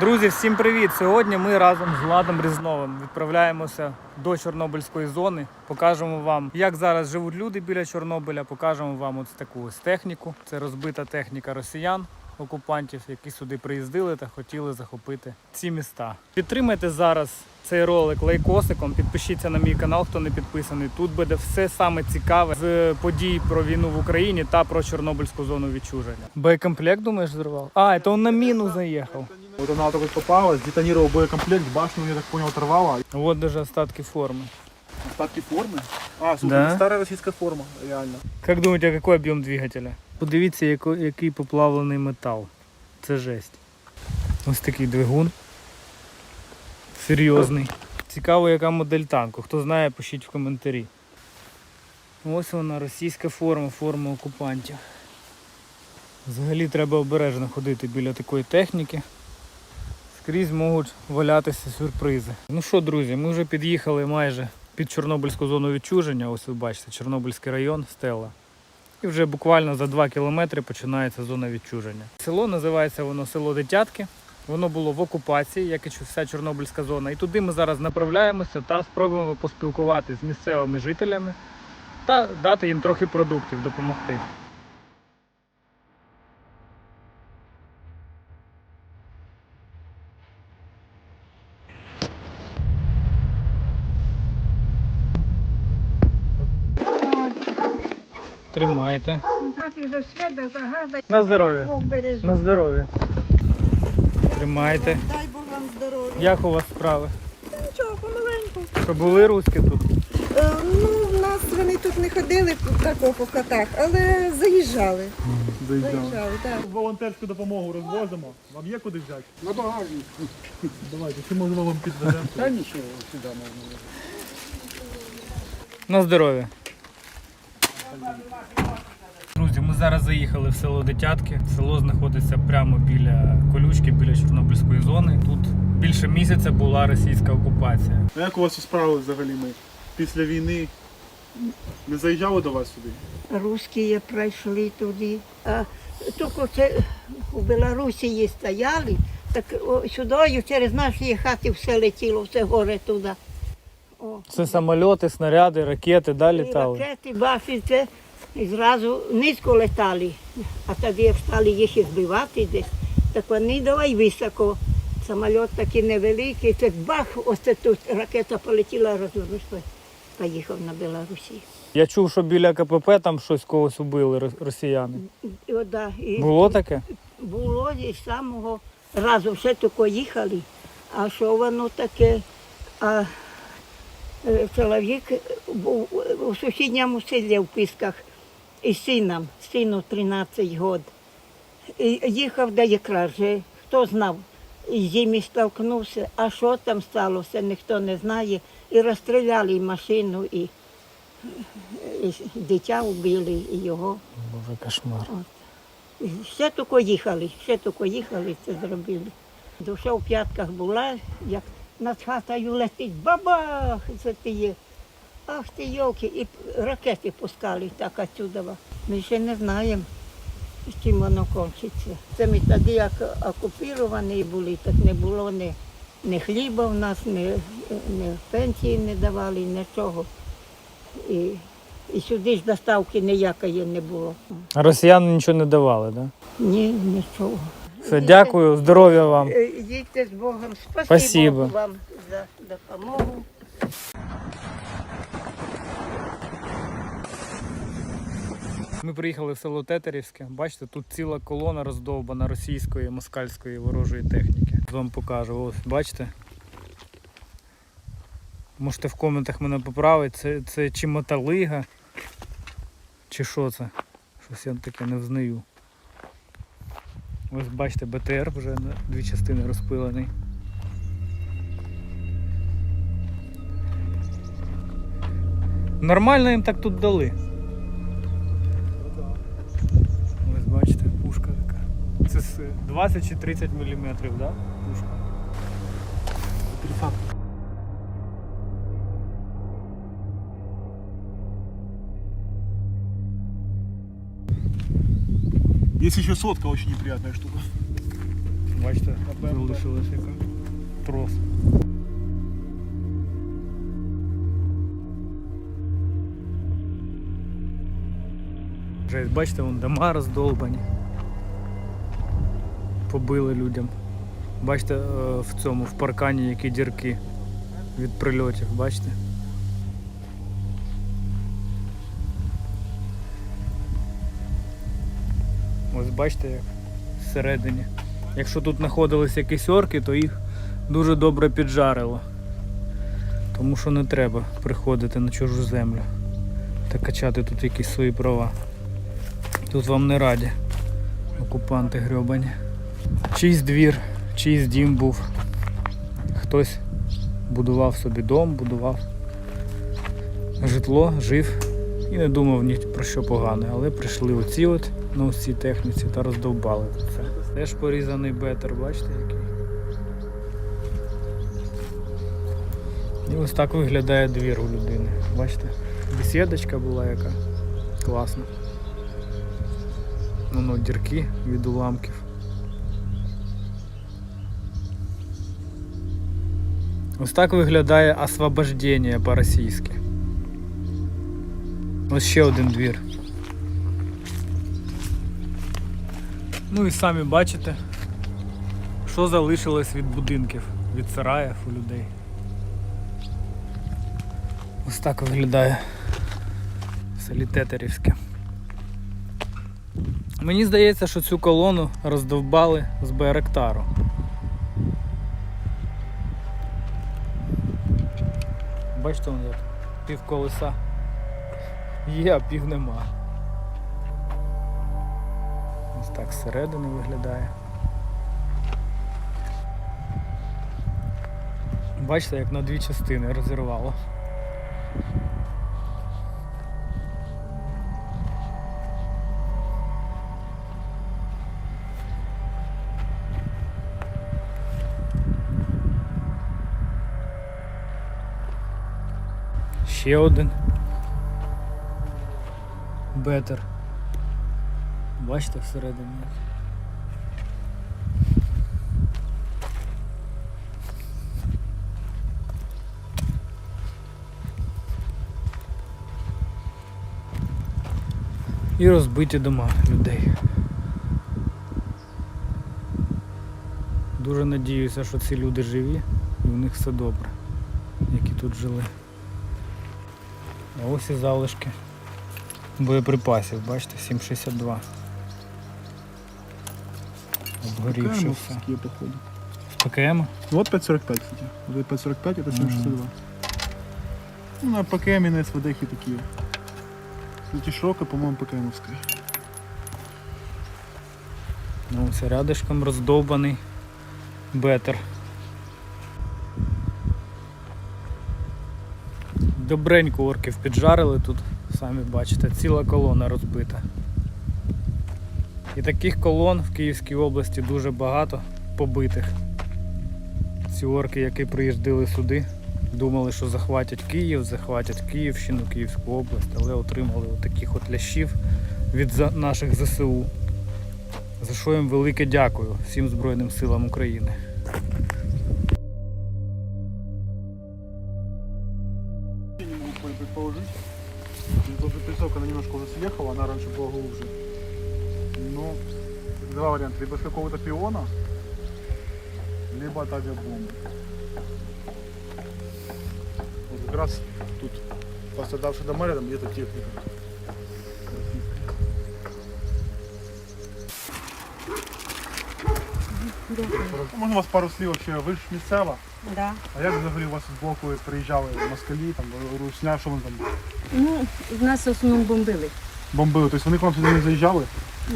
Друзі, всім привіт! Сьогодні ми разом з Владом Різновим відправляємося до Чорнобильської зони. Покажемо вам, як зараз живуть люди біля Чорнобиля. Покажемо вам ось таку ось техніку. Це розбита техніка росіян, окупантів, які сюди приїздили та хотіли захопити ці міста. Підтримайте зараз цей ролик лайкосиком. Підпишіться на мій канал, хто не підписаний. Тут буде все саме цікаве з подій про війну в Україні та про Чорнобильську зону відчуження. Боєкомплект, думаєш, зривав? А, це він на міну заїхав. Вот она только попалась, детонировал боекомплект, башню, я так понял, оторвала. Вот даже остатки формы. Остатки формы? А, слушай, Да. это старая российская форма, реально. Как думаєте, який об'єм двигателя? Подивіться, яко- який поплавлений метал. Це жесть. Ось такий двигун. Серйозний. Цікаво, яка модель танку. Хто знає, пишіть в коментарі. Ось вона, російська форма, форма окупантів. Взагалі треба обережно ходити біля такої техніки. Скрізь можуть валятися сюрпризи. Ну що, друзі, ми вже під'їхали майже під Чорнобильську зону відчуження. Ось ви бачите, Чорнобильський район, стела. І вже буквально за 2 кілометри починається зона відчуження. Село називається воно село Дитятки. Воно було в окупації, як і вся Чорнобильська зона. І туди ми зараз направляємося та спробуємо поспілкуватися з місцевими жителями та дати їм трохи продуктів, допомогти. Тримайте. На здоров'я. На здоров'я. Тримайте. Дай Бог вам здоров'я. Як у вас справи? Нічого, помаленьку. Що були руски тут? Е, ну, в нас вони тут не ходили тако по хатах, але заїжджали. Заїжджали, так. Волонтерську допомогу розвозимо. Вам є куди взяти? На багажник. Давайте, чи можемо вам підвеземо? Та нічого, сюди можна. На здоров'я. Зараз заїхали в село Дитятки. Село знаходиться прямо біля колючки, біля Чорнобильської зони. Тут більше місяця була російська окупація. А як у вас справи взагалі ми? Після війни не заїжджали до вас сюди? Русські пройшли туди. А тільки це у Білорусі стояли, так о, сюди через наші хати все летіло, все горе туди. О. Це самольоти, снаряди, ракети, да, І літали. ракети, баші, це і зразу низько летали. А тоді як стали їх і збивати десь, так вони давай високо. Самоліт такий невеликий, це бах, ось це тут ракета полетіла, розвернувся, поїхав на Білорусі. Я чув, що біля КПП там щось когось убили росіяни. І, от, да, і, Було таке? було і з самого разу все тільки їхали. А що воно таке? А е, чоловік був у сусідньому селі в Пісках із сином, сину 13 років. Їхав до якраз хто знав, і з ними столкнувся, а що там сталося, ніхто не знає. І розстріляли і машину, і, і дитя вбили, і його. Боже, кошмар. Ще тільки їхали, ще тільки їхали, це зробили. Душа в п'ятках була, як над хатою летить, бабах, це ти є. Ах ти йолки, і ракети пускали так отсюда. Ми ще не знаємо, з чим воно кончиться. Це ми тоді як окуповані були, так не було ні, ні хліба в нас, ні, ні пенсії не давали, нічого. І, і сюди ж доставки ніякої не було. А росіяни нічого не давали, так? Да? Ні, нічого. Все, дякую, здоров'я вам. Е, Їдьте з Богом. Спасибо, Спасибо. вам за допомогу. Ми приїхали в село Тетерівське. Бачите, тут ціла колона роздовбана російської москальської ворожої техніки. Вам покажу. Ось, бачите? Можете в коментах мене поправити. Це, це чи моталига, чи що це? Щось я таке не взнаю. Ось бачите, БТР вже на дві частини розпилений. Нормально їм так тут дали. З 20 чи 30 мм, да? Пушка. Тридцатка. Есть еще сотка, очень неприятная штука. Бачите, залишилась яка трос. Жесть, бачите, вон дома роздолбані. Побили людям. Бачите, е, в цьому, в паркані які дірки від прильотів, бачите? Ось бачите, як всередині. Якщо тут знаходились якісь орки, то їх дуже добре піджарило. Тому що не треба приходити на чужу землю та качати тут якісь свої права. Тут вам не раді. Окупанти грьобані. Чийсь двір, чийсь дім був. Хтось будував собі дом, будував житло, жив і не думав ні про що погане, але прийшли оці от на ось цій техніці та роздовбали це. Теж порізаний бетер, бачите який. І ось так виглядає двір у людини. Бачите? Бесідочка була яка. Класна. Воно дірки від уламків. Ось так виглядає освобождення по-російськи. Ось ще один двір. Ну і самі бачите, що залишилось від будинків, від сараїв у людей. Ось так виглядає в селі Тетерівське. Мені здається, що цю колону роздовбали з Байрактару. Бачите, вон як пів колеса є, а пів нема. Ось так зсередини виглядає. Бачите, як на дві частини розірвало. Ще один. Бетер. Бачите всередині. І розбиті дома людей. Дуже надіюся, що ці люди живі і у них все добре, які тут жили. А ось і залишки боєприпасів, бачите, 7,62. Обгорівши все. Какие походу. З ПКМ? Вот 5.45, кстати. Вот 5.45 это 7.62. Ну, на ПКМ и на СВД такие. Кстати, широко, по-моему, ПКМовская. Ну, ось рядишком роздовбаний бетер. Добренько орків піджарили тут, самі бачите, ціла колона розбита. І таких колон в Київській області дуже багато побитих. Ці орки, які приїздили сюди, думали, що захватять Київ, захватять Київщину, Київську область, але отримали таких от лящів від наших ЗСУ. За що їм велике дякую всім Збройним силам України. Тут запрессовка, она немножко уже съехала, она раньше была глубже. Но два варианта. Либо с какого-то пиона, либо от авиабомбы. Вот как раз тут пострадавшие дома рядом, где-то техника. Можна у вас пару слів вообще, ви ж місцева. Да. А як взагалі у вас з боку приїжджали москалі, там, русня, що вони там Ну, в нас в основному бомбили. бомбили? Тобто вони к вам сюди не заїжджали?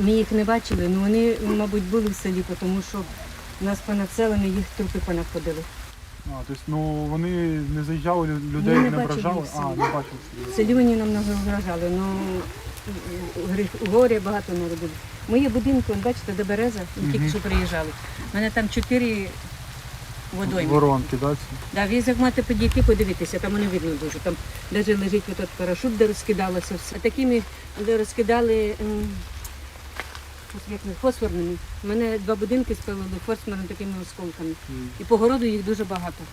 Ми їх не бачили, але вони, мабуть, були в селі, тому що у нас понад селами їх трупи понаходили. А, тобто, ну вони не заїжджали, лю- людей Ми не, не бачили їх в А, селі. не бачили. В селі вони нам много вражали, але горя багато наробили. Мої будинки, он, бачите, до береза, ми тільки що приїжджали. У мене там чотири водойми. Воронки, да? ці? Да, як мати підійти, подивитися, там не видно дуже. Там навіть лежить от парашут, де розкидалося все. А такими, де розкидали ем, фосфорними. У мене два будинки спалили фосфорними такими осколками. І по городу їх дуже багато.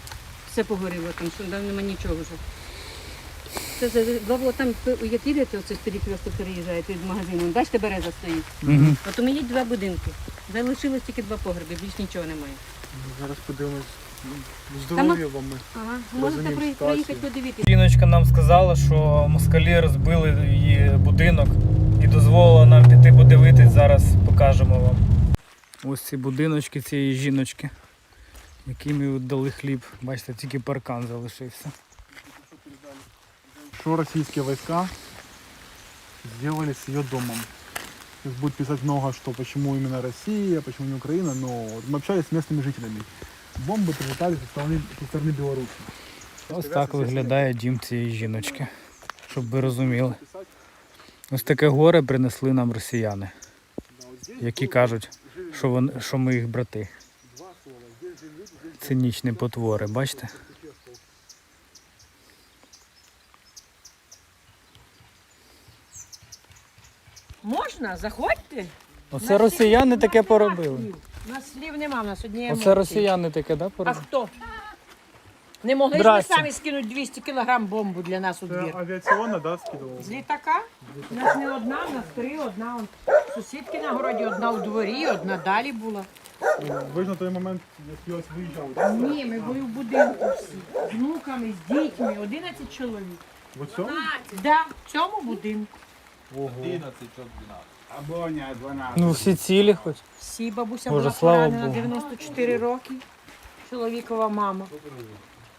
Все погоріло там, що там нема нічого вже. Це два там, як їдете, оце з перекресток переїжджаєте від магазину, бачите, береза стоїть. Угу. От у мене є два будинки. Залишилось тільки два погреби, більш нічого немає. Зараз подивимось. Здоров'я вам ми. Ага, можете ситуацію. приїхати подивитися. Жіночка нам сказала, що москалі розбили її будинок і дозволила нам піти подивитись. Зараз покажемо вам. Ось ці будиночки цієї жіночки, яким їй дали хліб. Бачите, тільки паркан залишився. Что российские войска сделали с ее домом? Сейчас будет писать много, что почему именно Россия, почему не Украина, но вот мы общались с местными жителями. Бомбы прилетали со стороны, со стороны Беларуси. Ось так виглядає дім цієї жіночки, щоб ви розуміли. Ось таке горе принесли нам росіяни, які кажуть, що, вони, що ми їх брати. Цинічні потвори, бачите? Можна, заходьте. Оце росіяни таке поробили. У нас слів нема, у нас одні Оце росіяни таке, да, А поробили? хто? Не могли ж ви Здрасте. самі скинути 200 кілограм бомбу для нас у двір? авиационно, да, скидывал? З літака? У нас не одна, у нас три, одна он, сусідки на городі, одна у дворі, одна далі була. Ви ж на той момент, як ось виїжджали? Ні, ми були в будинку всі. З внуками, з дітьми, 11 чоловік. В цьому? Да, в цьому будинку. Ого. Ну всі цілі хоч. Всі бабуся Боже, була слава поранена Богу. 94 роки. Чоловікова мама.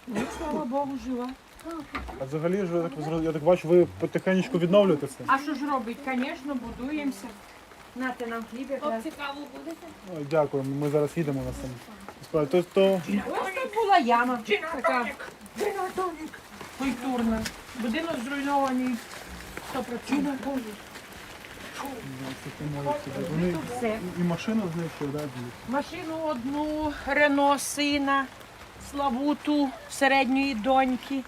Ну, слава Богу, жива. А взагалі ж я так, зро- я так бачу, ви потихеньку відновлюєте це. А що ж робить? Звісно, будуємося. Нате нам хліб якраз. Ой, дякую, ми зараз їдемо на сам. Справді, То, то Ось тут була яма, така культурна. Будинок зруйнований 100%. Вони Все. і машину знайшли. Машину одну, Рено сина, Славуту середньої доньки.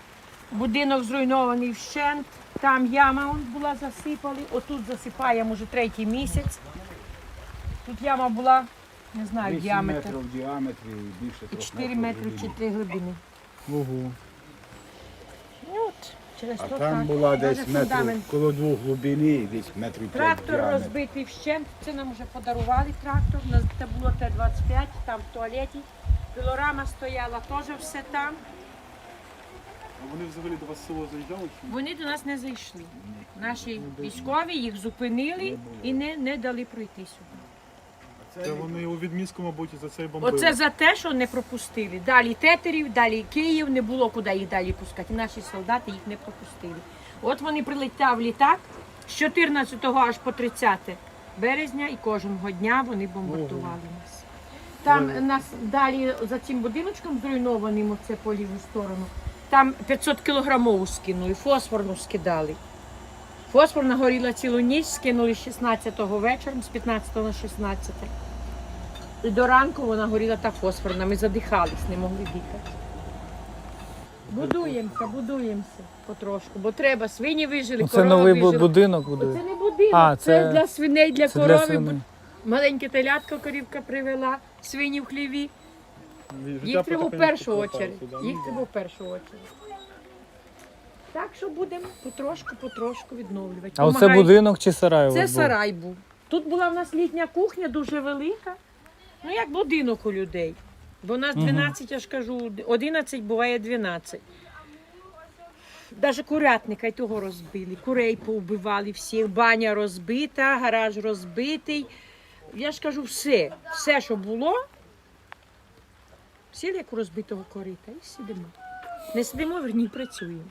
Будинок зруйнований вщент. Там яма он була засипали. Отут засипаємо вже третій місяць. Тут яма була, не знаю, діаметр. метрів в діаметрі і більше І трьох 4 метрів метри глибини. чи 3 глибини. Ого. Через А то там так. була десь метрів фундамент. коло двох глибини, десь метрів п'ять Трактор діаметр. розбитий вщент. Це нам вже подарували трактор. У нас це було Т-25, там в туалеті. Пілорама стояла, теж все там. А вони взагалі до вас в село заїжджали? чи? Вони до нас не зайшли. Наші військові їх зупинили і не, не дали пройти сюди. Це вони у відмістку, мабуть, за цей бомбили. Оце за те, що не пропустили. Далі тетерів, далі Київ, не було куди їх далі пускати. Наші солдати їх не пропустили. От вони прилетав літак з 14 аж по 30 березня, і кожного дня вони бомбардували нас. Там нас далі за цим будиночком зруйнованим, оце по ліву сторону, там 500 кілограмову скинули, фосфорну скидали. Фосфорна горіла цілу ніч, скинули 16-го вечором, з 15 на 16. І до ранку вона горіла та фосфорна. Ми задихались, не могли дихати. Будуємося, будуємося потрошку, бо треба. Свині вижили, корови новий бу- вижили. будинок буде. не будинок, А, це, це- для свиней, для Це для корови. свиней. Маленьке телятко корівка привела, свині в хліві. Їх треба в першу очередь. Їх треба в першу очередь. Так що будемо потрошку, потрошку відновлювати. А оце Помагають. будинок чи сарай? у Це був? сарай був. Тут була в нас літня кухня дуже велика. Ну, як будинок у людей. Бо у нас Мгм. 12, я ж кажу, 11 буває 12. Навіть курятника й того розбили. Курей повбивали всіх, баня розбита, гараж розбитий. Я ж кажу, все, все, що було, сіли як у розбитого корита і сидимо. Не сидимо, верні працюємо.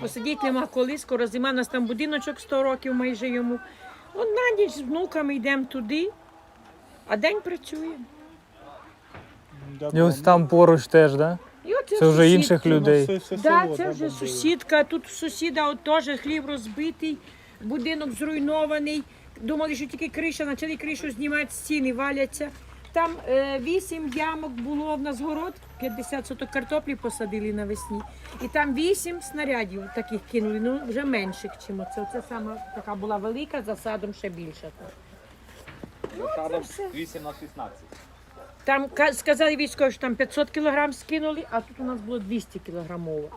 Посидіти нема коли, скоро зима, у нас там будиночок 100 років майже йому. От на ніч з внуками йдемо туди, а день працюємо. І ось там поруч теж, да? І Це вже інших людей. Все, все Да, село, це вже сусідка. Тут у сусіда от теж хліб розбитий, будинок зруйнований. Думали, що тільки криша, почали кришу знімати, стіни валяться. Там е, вісім ямок було в нас город, 50 соток картоплі посадили навесні. І там вісім снарядів таких кинули, ну вже менших, чим оце. Оце сама така була велика, за садом ще більша. це все. 8 на 16. Там сказали військові, що там 500 кілограм скинули, а тут у нас було 200 кілограмово.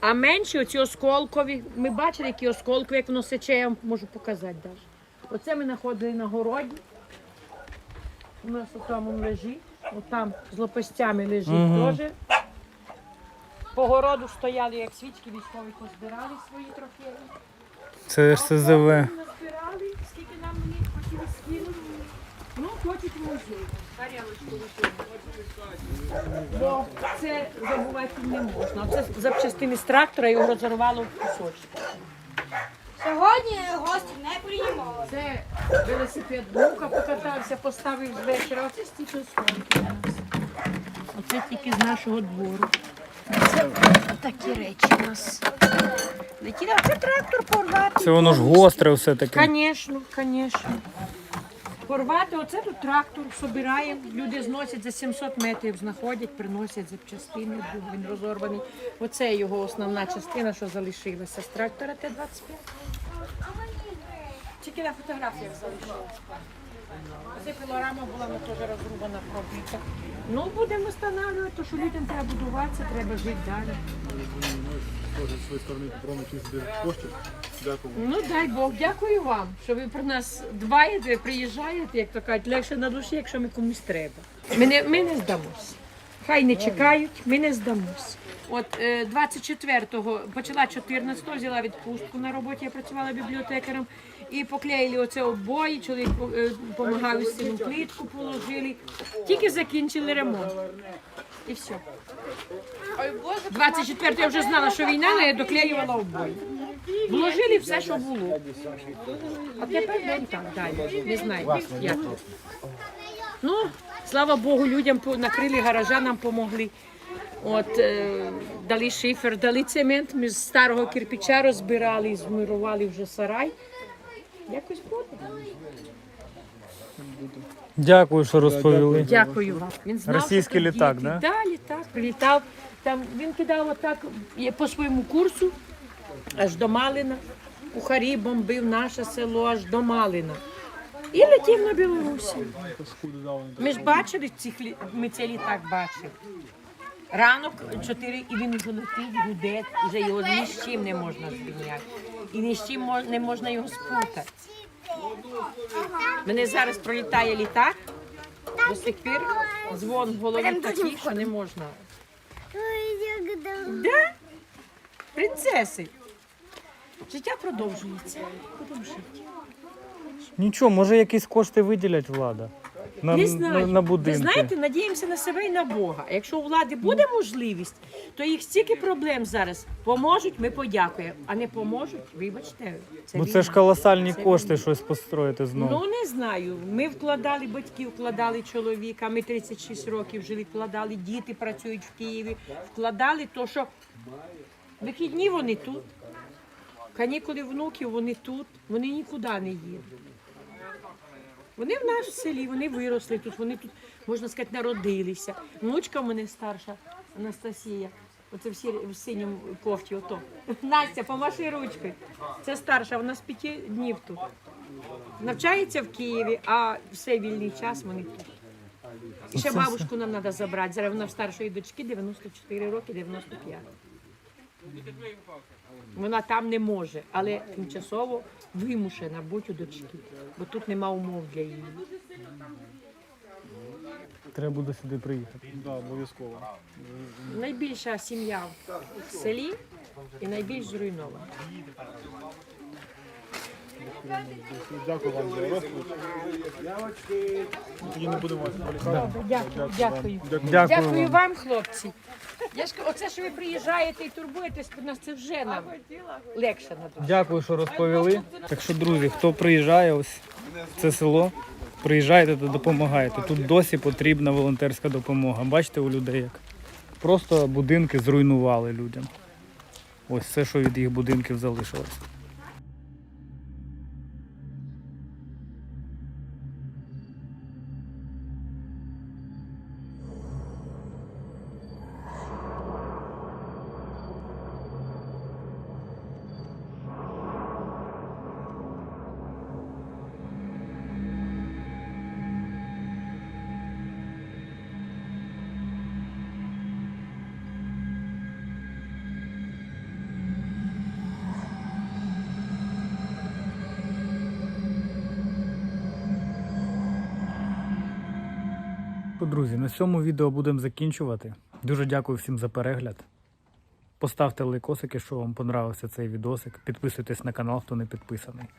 А менші оці осколкові, ми бачили, які осколкові, як воно сече, я вам можу показати навіть. Оце ми знаходили на городі. У нас там він лежить, отам з лопастями лежить Мгм. теж. По городу стояли, як свічки, військові позбирали свої трофеї. Це ж СЗВ. Назбирали, скільки нам вони хотіли скинути. Ну, хочуть в музей. Тарілочку. Бо це забувати не можна. Це запчастини з трактора його розірвало в кусочки. Сьогодні гості не приймали. Це велосипед Бука покатався, поставив з вечора. Оце стільки осколки у нас. Оце тільки з нашого двору. Це такі речі у нас. А це трактор порвати. Це воно ж гостре все таке. Звісно, звісно. Порвати, оце тут трактор собираємо, люди зносять за 700 метрів, знаходять, приносять запчастини, бо він розорваний. Оце його основна частина, що залишилася з трактора Т-25. Тільки на фотографіях залишилася. Оце пилорама була вона теж розрубана, пробита. Ну, будемо встановлювати, то що людям треба будуватися, треба жити далі. Теж з своєї сторони якийсь збір коштів. Дякую. Ну дай Бог, дякую вам, що ви про нас дбаєте, приїжджаєте, як то кажуть, легше на душі, якщо ми комусь треба. Ми не, ми не здамось. Хай не чекають, ми не здамось. От е, 24-го почала 14-го, взяла відпустку на роботі, я працювала бібліотекарем. І поклеїли оце обої, чоловік допомагав з цим плитку положили. Тільки закінчили ремонт. І все. 24 я вже знала, що війна, але я доклеювала обої. Вложили все, що було. А тепер день так далі. Не знаю, як. Ну, слава Богу, людям накрили гаража, нам помогли. От, е, дали шифер, дали цемент, ми з старого кирпича розбирали, змурували вже сарай. Якось буде. Дякую, що розповіли. Дякую вам. Він знав, Російський що літак, да? Да, літак. Прилітав. Там він кидав отак по своєму курсу аж до Малина. Ухарі бомбив наше село аж до Малина. І летів на Білорусі. Ми ж бачили цих лі- ми цей літак бачили. Ранок 4 і він летить, гуде, вже його ні з чим не можна звільняти. І ні з чим не можна його спутати. Мене зараз пролітає літак, до сих пір дзвон в голові такий, що не можна. Да? Принцеси. Життя продовжується. Будемо жити. Нічого, може якісь кошти виділять влада. На, Не знаю. на, на Ви знаєте, надіємося на себе і на Бога. А якщо у влади буде можливість, то їх стільки проблем зараз поможуть, ми подякуємо. А не поможуть, вибачте. Це Бо війна. це ж колосальні Це кошти війна. щось построїти знову. Ну не знаю. Ми вкладали батьки, вкладали чоловіка. Ми 36 років жили, вкладали діти працюють в Києві. Вкладали то, що вихідні вони тут. Канікули внуків вони тут, вони нікуди не їдуть. Вони в в селі, вони виросли тут, вони тут, можна сказати, народилися. Внучка в мене старша, Анастасія. Оце в, сірі, в синьому кофті. Ото. Настя, помаши ручкою. Це старша, вона з п'яти днів тут. Навчається в Києві, а все вільний час вони тут. І ще бабушку нам треба забрати. Зараз вона в старшої дочки 94 роки, 95. Вона там не може, але тимчасово вимушена бути у дочки, бо тут нема умов для її. Треба буде сюди приїхати. Да, обов'язково. Найбільша сім'я в селі і найбільш зруйнована. Дякую вам за розповідь. Тоді не будемо вас. Дякую, дякую. Дякую, вам, хлопці. Я ж кажу, оце, що ви приїжджаєте і турбуєтесь про нас, це вже нам легше на душі. Дякую, що розповіли. Так що, друзі, хто приїжджає ось в це село, приїжджайте та допомагайте. Тут досі потрібна волонтерська допомога. Бачите у людей як? Просто будинки зруйнували людям. Ось все, що від їх будинків залишилось. Друзі, на цьому відео будемо закінчувати. Дуже дякую всім за перегляд. Поставте лайкосик, якщо вам понравився цей відосик. Підписуйтесь на канал, хто не підписаний.